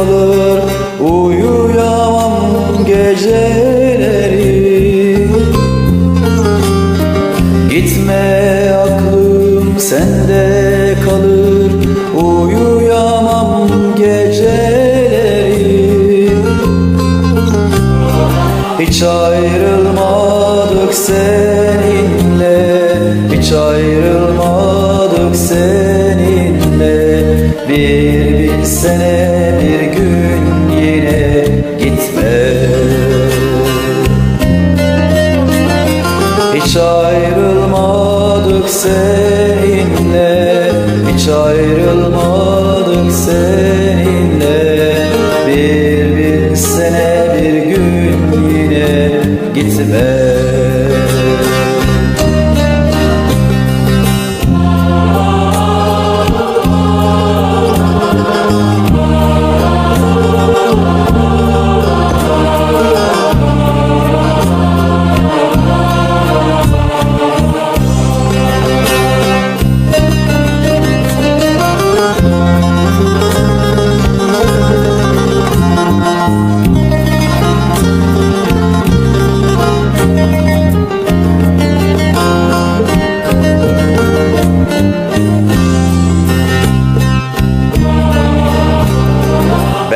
kalır Uyuyamam geceleri. Gitme aklım sende kalır Uyuyamam geceleri. Hiç ayrılmadık seninle Hiç ayrılmadık seninle. Bir bin sene bir Hiç ayrılmadık seninle Hiç ayrılmadık seninle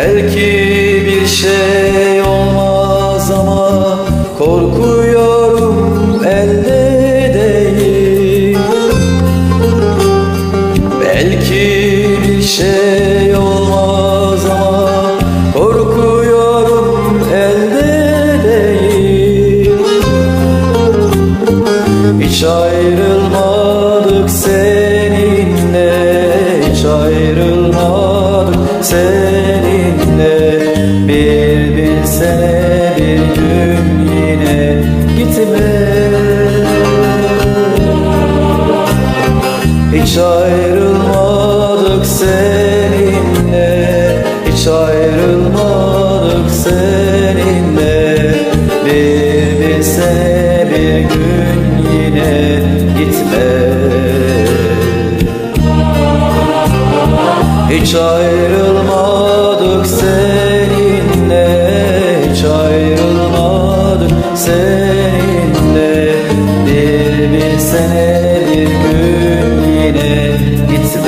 Belki bir şey olmaz ama korkuyorum elde değil. Belki bir şey olmaz ama korkuyorum elde değil. Hiç ayrılmadık seninle Hiç ayrılmadık seninle ayrılmadık seninle. Hiç ayrılmadık seninle. Bir bilse bir gün yine gitme. Hiç ayrılmadık seninle. Hiç ayrılmadık seninle. Bir bilsene bir gün It's